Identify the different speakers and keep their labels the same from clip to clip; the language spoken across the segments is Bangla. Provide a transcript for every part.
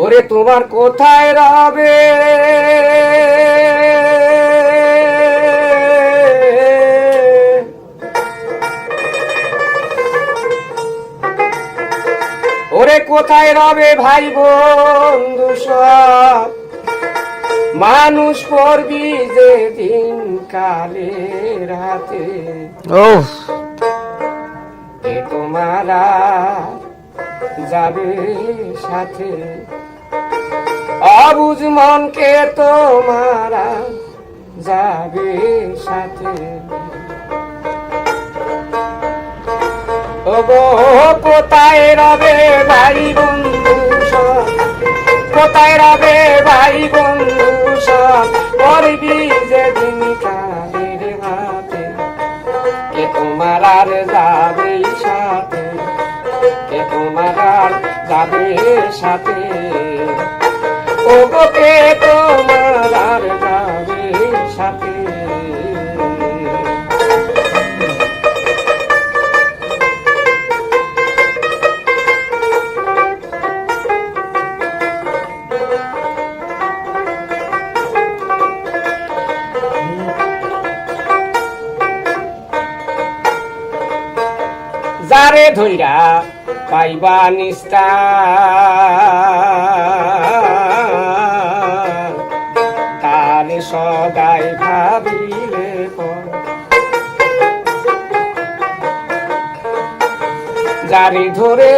Speaker 1: ওরে তোমার কোথায় রবে? ওরে কোথায় রবে ভাই বন্ধু সব? মানুষ পড়বি যে দিন কালে রাতে।
Speaker 2: ও
Speaker 1: এ তোমারা যাবে সাথে। অবুজ মনকে তোমারা যাবে সাথে। কোথায় রবে ভাই বন্ধু? কোথায় রবে ভাই বন্ধু সব? করবি যেদিন কালের হাতে। কে তোমার আর যাবে সাথে? কে তোমার আর যাবে সাথে? গো তোমার আর সাথে। যারে ধইরা পাইবা নিস্তা তারে সদাই ভাবিলে। যারে ধরে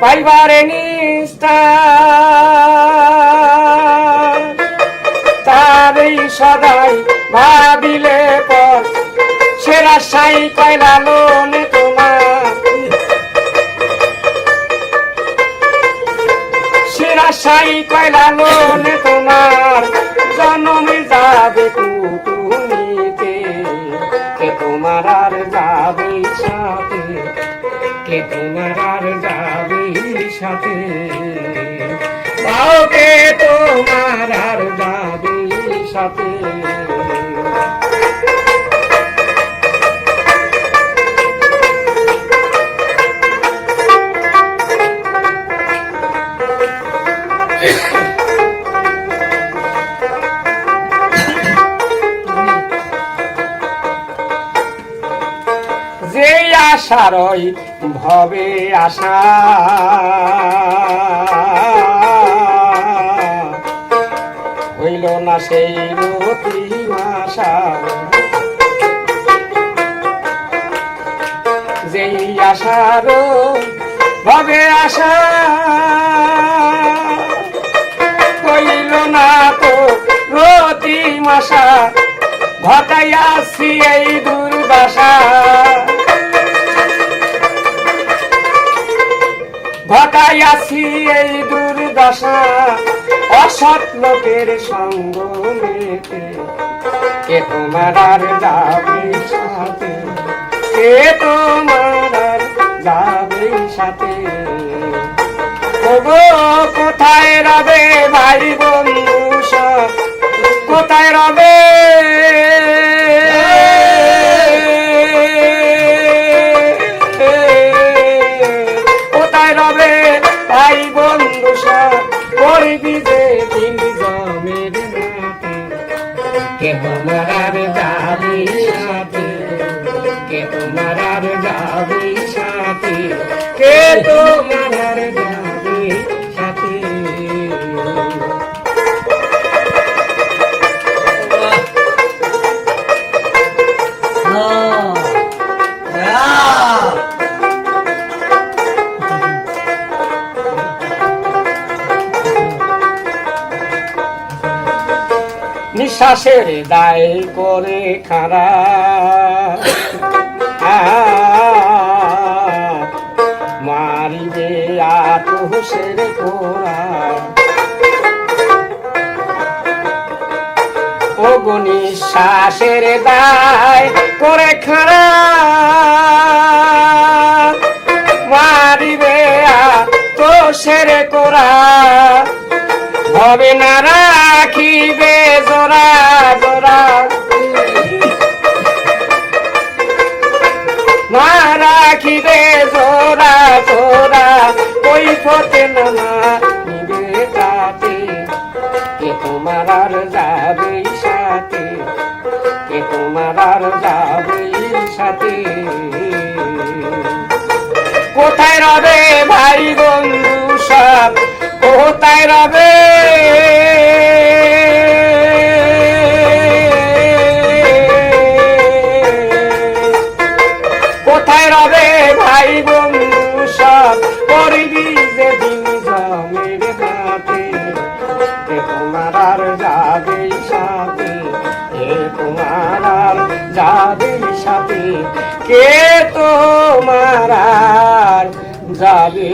Speaker 1: পাইবারে নিস্তা তারই সদাই ভাবিলে পর সেরা সাই কয়লা লোন তোমার সেরা সাই কয়লা লোন তোমার যে আশারই ভবে আশা। হইল না সেই আশা। যেই আশার ভবে আশা। হইল না তো রতি মাসা ঘটাইয়াছি এই ঘটাইয়াছি এই দুর্দশা, অসৎ লোকের সঙ্গ মেতে কে তোমার আর যাবে সাথে, কে তোমার আর যাবে সাথে? কোথায় রবে ভাই বন্ধু কোথায় রবে কে যাবি সাথে? নিঃশ্বাসের দায় করে খারা মারিবে আতহুসের কোরা ও গো নিঃশ্বাসের দায় করে খারা মারিবে আতহুসের কোরা হবে না রাখিবে জোড়া জোড়া। না রাখিবে বিপদে নানা নিবে তাতে। কে তোমার আর যাবে সাথে? কে তোমার সাথে? কোথায় রবে ভাই বন্ধু সব? কোথায় রবে যাবে সাথে হে তোমার যাবে সাথে কে মারার যাবে?